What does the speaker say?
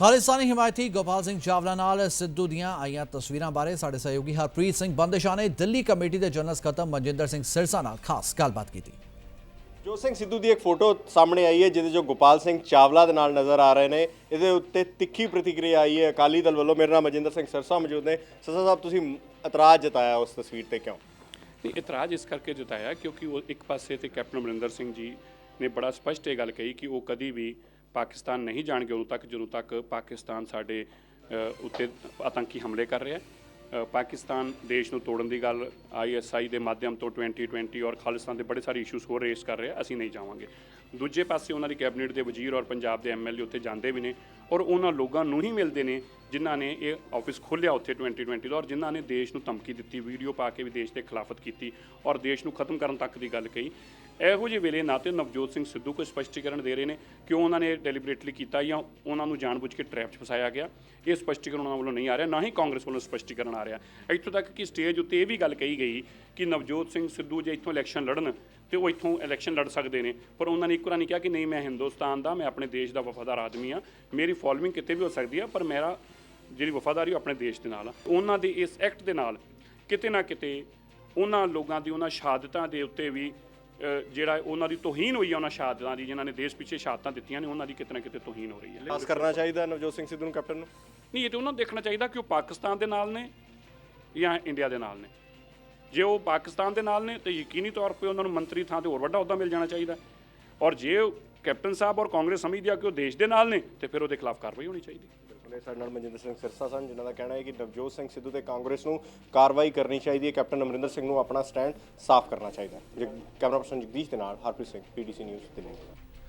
ਖਾਲਿਸਤਾਨੀ ਹਿਮਾਇਤੀ ਗੋਪਾਲ ਸਿੰਘ ਚਾਵਲਾ ਨਾਲ ਸਿੱਧੂ ਦੀਆਂ ਆਈਆਂ ਤਸਵੀਰਾਂ ਬਾਰੇ ਸਾਡੇ ਸਹਿਯੋਗੀ ਹਰਪ੍ਰੀਤ ਸਿੰਘ ਬੰਦਸ਼ਾਹ ਨੇ ਦਿੱਲੀ ਕਮੇਟੀ ਦੇ ਜਨਰਲ ਸਕੱਤਰ ਮਨਜਿੰਦਰ ਸਿੰਘ ਸਿਰਸਾ ਨਾਲ ਖਾਸ ਗੱਲਬਾਤ ਕੀਤੀ। ਜੋ ਸਿੰਘ ਸਿੱਧੂ ਦੀ ਇੱਕ ਫੋਟੋ ਸਾਹਮਣੇ ਆਈ ਹੈ ਜਿਹਦੇ ਜੋ ਗੋਪਾਲ ਸਿੰਘ ਚਾਵਲਾ ਦੇ ਨਾਲ ਨਜ਼ਰ ਆ ਰਹੇ ਨੇ। ਇਹਦੇ ਉੱਤੇ ਤਿੱਖੀ ਪ੍ਰਤੀਕਿਰਿਆ ਆਈ ਹੈ। ਅਕਾਲੀ ਦਲ ਵੱਲੋਂ ਮੇਰੇ ਨਾਲ ਮਨਜਿੰਦਰ ਸਿੰਘ ਸਰਸਾ ਮੌਜੂਦ ਨੇ। ਸਰਸਾ ਸਾਹਿਬ ਤੁਸੀਂ ਇਤਰਾਜ਼ ਜਤਾਇਆ ਉਸ ਤਸਵੀਰ ਤੇ ਕਿਉਂ? ਨਹੀਂ ਇਤਰਾਜ਼ ਇਸ ਕਰਕੇ ਜਤਾਇਆ ਕਿਉਂਕਿ ਉਹ ਇੱਕ ਪਾਸੇ ਤੇ ਕੈਪਟਨ ਅਮਰਿੰਦਰ ਸਿੰਘ ਜੀ ਨੇ ਬੜਾ ਸਪਸ਼ਟ ਇਹ ਗੱਲ ਕਹੀ ਕਿ ਉਹ ਕਦੀ ਵੀ ਪਾਕਿਸਤਾਨ ਨਹੀਂ ਜਾਣਗੇ ਉਦੋਂ ਤੱਕ, ਜਦੋਂ ਤੱਕ ਪਾਕਿਸਤਾਨ ਸਾਡੇ ਉੱਤੇ ਆਤੰਕੀ ਹਮਲੇ ਕਰ ਰਿਹਾ ਹੈ। ਪਾਕਿਸਤਾਨ ਦੇਸ਼ ਨੂੰ ਤੋੜਨ ਦੀ ਗੱਲ ਆਈਐਸਆਈ ਦੇ ਮਾਧਿਅਮ ਤੋਂ 2020 ਔਰ ਖਾਲਿਸਤਾਨ ਦੇ ਬੜੇ ਸਾਰੇ ਇਸ਼ੂਸ ਹੋਰ ਰੇਸ ਕਰ ਰਿਹਾ, ਅਸੀਂ ਨਹੀਂ ਜਾਵਾਂਗੇ। ਦੂਜੇ ਪਾਸੇ ਉਹਨਾਂ ਦੀ ਕੈਬਨਿਟ ਦੇ ਵਜ਼ੀਰ ਔਰ ਪੰਜਾਬ ਦੇ ਐਮਐਲਏ ਉੱਥੇ ਜਾਂਦੇ ਵੀ ਨੇ ਔਰ ਉਹਨਾਂ ਲੋਕਾਂ ਨੂੰ ਹੀ ਮਿਲਦੇ ਨੇ ਜਿਨ੍ਹਾਂ ਨੇ ਇਹ ਆਫਿਸ ਖੋਲ੍ਹਿਆ ਉੱਥੇ 2020 ਦਾ ਔਰ ਜਿਨ੍ਹਾਂ ਨੇ ਦੇਸ਼ ਨੂੰ ਧਮਕੀ ਦਿੱਤੀ, ਵੀਡੀਓ ਪਾ ਕੇ ਵੀ ਦੇਸ਼ ਦੇ ਖਿਲਾਫਤ ਕੀਤੀ ਔਰ ਦੇਸ਼ ਨੂੰ ਖਤਮ ਕਰਨ ਤੱਕ ਦੀ ਗੱਲ ਕਹੀ। ਇਹੋ ਜਿਹੇ ਵੇਲੇ ਨਾ ਤੇ ਨਵਜੋਤ ਸਿੰਘ ਸਿੱਧੂ ਕੋਈ ਸਪਸ਼ਟੀਕਰਨ ਦੇ ਰਹੇ ਨੇ ਕਿ ਉਹਨਾਂ ਨੇ ਡੈਲੀਬਰੇਟਲੀ ਕੀਤਾ ਜਾਂ ਉਹਨਾਂ ਨੂੰ ਜਾਣਬੁੱਝ ਕੇ ਟ੍ਰੈਪ 'ਚ ਫਸਾਇਆ ਗਿਆ? ਇਹ ਸਪਸ਼ਟੀਕਰਨ ਉਹਨਾਂ ਵੱਲੋਂ ਨਹੀਂ ਆ ਰਿਹਾ, ਨਾ ਹੀ ਕਾਂਗਰਸ ਵੱਲੋਂ ਸਪਸ਼ਟੀਕਰਨ ਆ ਰਿਹਾ। ਇੱਥੋਂ ਤੱਕ ਕਿ ਸਟੇਜ ਉੱਤੇ ਇਹ ਵੀ ਗੱਲ ਕਹੀ ਗਈ ਕਿ ਨਵਜੋਤ ਸਿੰਘ ਸਿੱਧੂ ਜੇ ਇੱਥੋਂ ਇਲੈਕਸ਼ਨ ਲੜਨ ਤੇ ਉਹ ਇੱਥੋਂ ਇਲੈਕਸ਼ਨ ਲੜ ਸਕਦੇ ਨੇ। ਪਰ ਉਹਨਾਂ ਨੇ ਇੱਕੋ ਨਹੀਂ ਕਿਹਾ ਕਿ ਨਹੀਂ ਮੈਂ ਹਿੰਦੁਸਤਾਨ ਦਾ ਮੈਂ ਆਪਣੇ ਦੇਸ਼ ਦਾ ਵਫਾਦਾਰ ਆਦਮੀ ਆ ਮੇਰੀ ਫੋਲੋਇੰਗ ਕਿਤੇ ਵੀ ਹੋ ਸਕਦੀ ਆ ਪਰ ਮੇਰਾ ਜਿਹੜੀ ਵਫਾਦਾਰੀ ਉਹ ਆਪਣੇ ਦੇਸ਼ ਦੇ ਨਾਲ ਆ। ਉਹਨਾਂ ਦੇ ਇਸ ਐਕਟ ਦੇ ਨਾਲ ਕਿਤੇ ਨਾ ਕਿਤੇ ਉਹਨਾਂ ਲੋਕਾਂ ਦੀ ਉਹਨਾਂ ਸ਼ਹਾਦਤਾਂ ਦੇ ਉੱਤੇ ਵੀ ਜਿਹੜਾ ਉਹਨਾਂ ਦੀ ਤੋਹੀਨ ਹੋਈ ਆ ਉਹਨਾਂ ਸ਼ਹਾਦਤਾਂ ਦੀ ਜਿਨ੍ਹਾਂ ਨੇ ਦੇਸ਼ ਪਿੱਛੇ ਸ਼ਹਾਦਤਾਂ ਦਿੱਤੀਆਂ ਨੇ ਉਹਨਾਂ ਦੀ ਕਿਤੇ ਨਾ ਕਿਤੇ ਤੋਹੀਨ ਹੋ ਰਹੀ ਹੈ ਖਾਸ ਕਰਨਾ ਚਾਹੀਦਾ ਨਵਜੋਤ ਸਿੰਘ ਸਿੱਧੂ ਨੂੰ ਕੈਪਟਨ ਨੂੰ? ਨਹੀਂ ਇਹ ਤੇ ਉਹਨਾਂ ਨੂੰ ਦੇਖਣਾ ਚਾਹੀਦਾ ਕਿ ਉਹ ਪਾਕਿਸਤਾਨ ਦੇ ਨਾਲ ਨੇ ਜਾਂ ਇੰਡੀਆ ਦੇ ਨਾਲ ਨੇ। ਜੇ ਉਹ ਪਾਕਿਸਤਾਨ ਦੇ ਨਾਲ ਨੇ, ਤੇ ਯਕੀਨੀ ਤੌਰ 'ਤੇ ਉਹਨਾਂ ਨੂੰ ਮੰਤਰੀ ਥਾਂ ਤੇ ਹੋਰ ਵੱਡਾ ਅਹੁਦਾ ਮਿਲ ਜਾਣਾ ਚਾਹੀਦਾ ਔਰ ਜੇ ਕੈਪਟਨ ਸਾਹਿਬ ਔਰ ਕਾਂਗਰਸ ਸਮਝਦੀ ਆ ਕਿ ਉਹ ਦੇਸ਼ ਦੇ ਨਾਲ ਨੇ, ਤੇ ਫਿਰ ਉਹਦੇ ਖਿਲਾਫ ਕਾਰਵਾਈ ਹੋਣੀ ਚਾਹੀਦੀ ਬਿਲਕੁਲ ਸਾਡੇ ਨਾਲ ਮਨਜਿੰਦਰ ਸਿੰਘ ਸਿਰਸਾ ਸਨ, ਜਿਨ੍ਹਾਂ ਦਾ ਕਹਿਣਾ ਹੈ ਕਿ ਨਵਜੋਤ ਸਿੰਘ ਸਿੱਧੂ ਤੇ ਕਾਂਗਰਸ ਨੂੰ ਕਾਰਵਾਈ ਕਰਨੀ ਚਾਹੀਦੀ ਹੈ। ਕੈਪਟਨ ਅਮਰਿੰਦਰ ਸਿੰਘ ਨੂੰ ਆਪਣਾ ਸਟੈਂਡ ਸਾਫ਼ ਕਰਨਾ ਚਾਹੀਦਾ ਜੇ ਕੈਮਰਾ ਪਰਸਨ ਜਗਦੀਸ਼ ਦੇ ਨਾਲ ਹਰਪ੍ਰੀਤ ਸਿੰਘ, ਪੀਡੀਸੀ ਨਿਊਜ਼, ਦਿੱਲੀ।